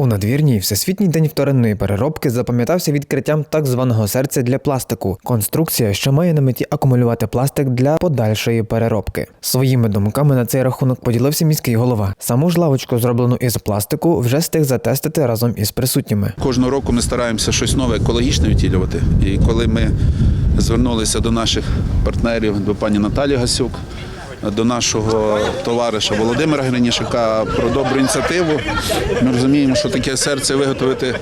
У надвірній всесвітній день вторинної переробки запам'ятався відкриттям так званого серця для пластику конструкція, що має на меті акумулювати пластик для подальшої переробки. Своїми думками на цей рахунок поділився міський голова. Саму ж лавочку, зроблену із пластику, вже встиг затестити разом із присутніми. Кожного року ми стараємося щось нове екологічне втілювати. І коли ми звернулися до наших партнерів, до пані Наталі Гасюк, до нашого товариша Володимира Гринішака про добру ініціативу, ми розуміємо, що таке серце виготовити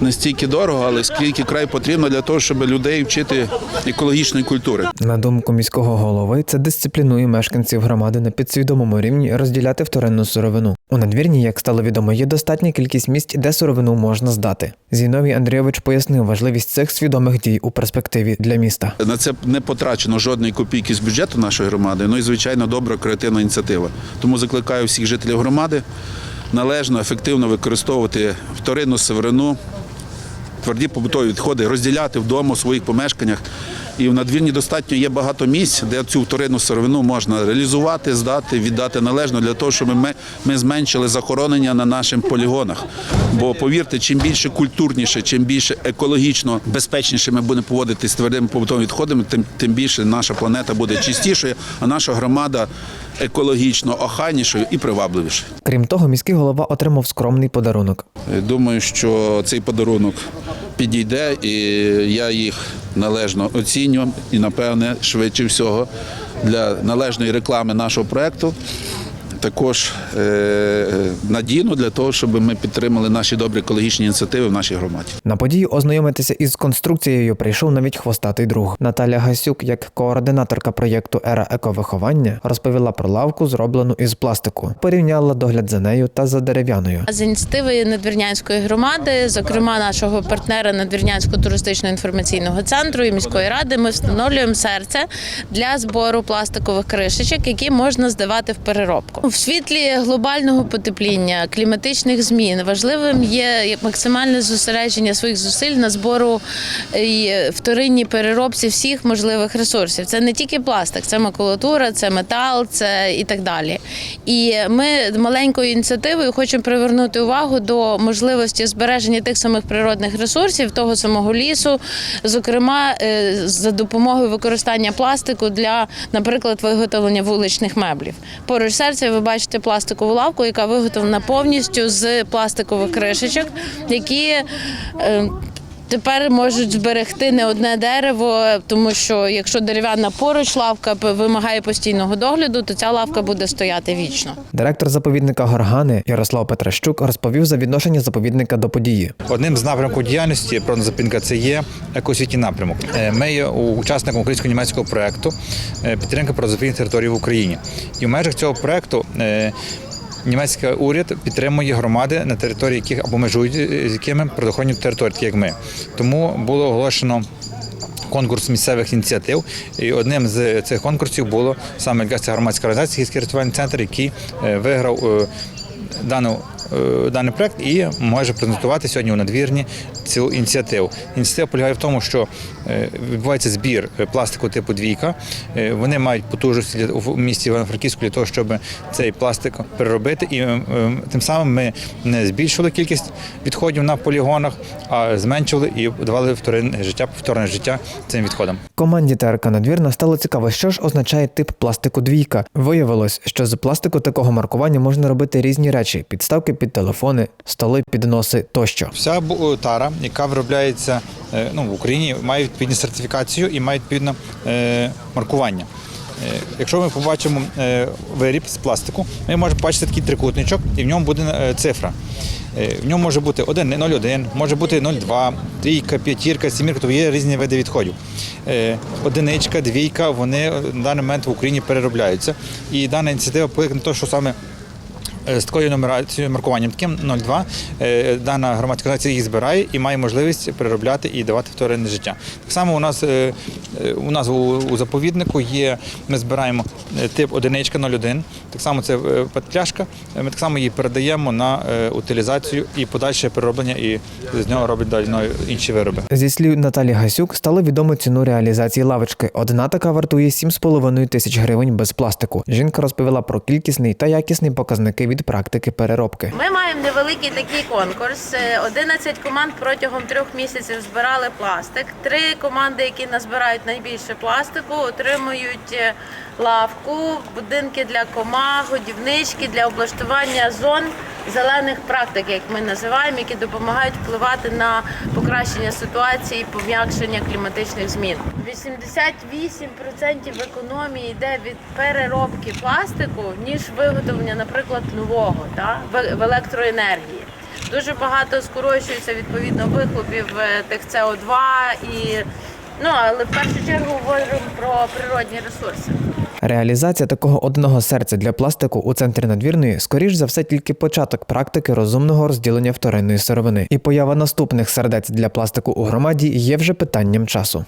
не стільки дорого, але скільки край потрібно для того, щоб людей вчити екологічної культури. На думку міського голови, це дисциплінує мешканців громади на підсвідомому рівні розділяти вторинну сировину. У надвірні, як стало відомо, є достатня кількість місць, де сировину можна здати. Зіновій Андрійович пояснив важливість цих свідомих дій у перспективі для міста. На це не потрачено жодної копійки з бюджету нашої громади. Ну і звичайно добра креативна ініціатива. Тому закликаю всіх жителів громади належно, ефективно використовувати вторинну северину, тверді побутові відходи, розділяти вдома у своїх помешканнях. І в надвірні достатньо є багато місць, де цю вторинну сировину можна реалізувати, здати, віддати належно для того, щоб ми, ми зменшили захоронення на наших полігонах. Бо повірте, чим більше культурніше, чим більше екологічно безпечніше ми будемо поводитися з твердими побутовими відходами, тим, тим більше наша планета буде чистішою, а наша громада екологічно охайнішою і привабливішою. Крім того, міський голова отримав скромний подарунок. Думаю, що цей подарунок підійде, і я їх належно оцінюємо і, напевне, швидше всього для належної реклами нашого проєкту. Також е, надійно для того, щоб ми підтримали наші добрі екологічні ініціативи в нашій громаді. На подію ознайомитися із конструкцією прийшов навіть хвостатий друг. Наталя Гасюк, як координаторка проєкту Ера ековиховання, розповіла про лавку, зроблену із пластику. Порівняла догляд за нею та за дерев'яною. З ініціативи Надвірнянської громади, зокрема нашого партнера Надвірнянського туристично-інформаційного центру і міської ради, ми встановлюємо серце для збору пластикових кришечок, які можна здавати в переробку. В світлі глобального потепління, кліматичних змін важливим є максимальне зосередження своїх зусиль на збору і вторинній переробці всіх можливих ресурсів. Це не тільки пластик, це макулатура, це метал, це і так далі. І ми маленькою ініціативою хочемо привернути увагу до можливості збереження тих самих природних ресурсів, того самого лісу, зокрема е, за допомогою використання пластику для, наприклад, виготовлення вуличних меблів. Поруч серця бачите пластикову лавку, яка виготовлена повністю з пластикових кришечок, які е, Тепер можуть зберегти не одне дерево, тому що якщо дерев'яна поруч лавка вимагає постійного догляду, то ця лавка буде стояти вічно. Директор заповідника Горгани Ярослав Петращук розповів за відношення заповідника до події. Одним з напрямків діяльності «Пронозапінка» – це є екосвітній напрямок. Е, Ми є учасником українсько-німецького проекту е, підтримки прозапільних територій в Україні. І в межах цього проекту е, німецький уряд підтримує громади, на території яких або межують е, з якими природоохоронні території, такі як ми. Тому було оголошено. Конкурс місцевих ініціатив, і одним з цих конкурсів було саме громадська організація «Гірський рятувальний центр, який е, виграв е, дану, даний проект і може презентувати сьогодні у надвірні цю ініціативу. Ініціатива полягає в тому, що е, відбувається збір е, пластику типу двійка. Е, Вони мають потужності в місті Івано-Франківську для того, щоб цей пластик переробити. І е, е, тим самим ми не збільшували кількість відходів на полігонах, а зменшували і давали вторинне життя, повторне життя цим відходам. Команді ТРК Надвірна стало цікаво, що ж означає тип пластику двійка. Виявилось, що з пластику такого маркування можна робити різні речі: підставки під телефони, столи, підноси тощо. Вся тара, яка виробляється е, ну, в Україні, має відповідну сертифікацію і має відповідне е, маркування. Е, Якщо ми побачимо е, виріб з пластику, ми можемо побачити такий трикутничок, і в ньому буде е, цифра. Е, В ньому може бути 1, 0,1, може бути 0,2, трійка, п'ятірка, сімірка, тобто є різні види відходів. Е, Одиничка, двійка, вони на даний момент в Україні переробляються. І дана ініціатива покликана на те, що саме Е, з такою нумерацією маркуванням таким 02 е, дана громадська організація їх збирає і має можливість переробляти і давати вторинне життя. Так само у нас е, е, у нас у, заповіднику є. Ми збираємо е, тип одиничка 01, Так само це е, петляшка. Е, Ми так само її передаємо на е, утилізацію і подальше перероблення, і з нього роблять далі ну, інші вироби. Зі слів Наталі Гасюк, стало відомо ціну реалізації лавочки. Одна така вартує 7,5 тисяч гривень без пластику. Жінка розповіла про кількісний та якісний показники від практики переробки. Ми маємо невеликий такий конкурс. Е, 11 команд протягом трьох місяців збирали пластик. Три команди, які назбирають найбільше пластику, отримують е, лавку, будинки для комах, годівнички для облаштування зон зелених практик, як ми називаємо, які допомагають впливати на покращення ситуації і пом'якшення кліматичних змін. 88% економії йде від переробки пластику, ніж виготовлення, наприклад, нового та, в електроенергії. Дуже багато скорочується відповідно вихлопів е, тих СО2 і ну але в першу чергу говоримо про природні ресурси. Реалізація такого одного серця для пластику у центрі надвірної, скоріш за все, тільки початок практики розумного розділення вторинної сировини. І поява наступних сердець для пластику у громаді є вже питанням часу.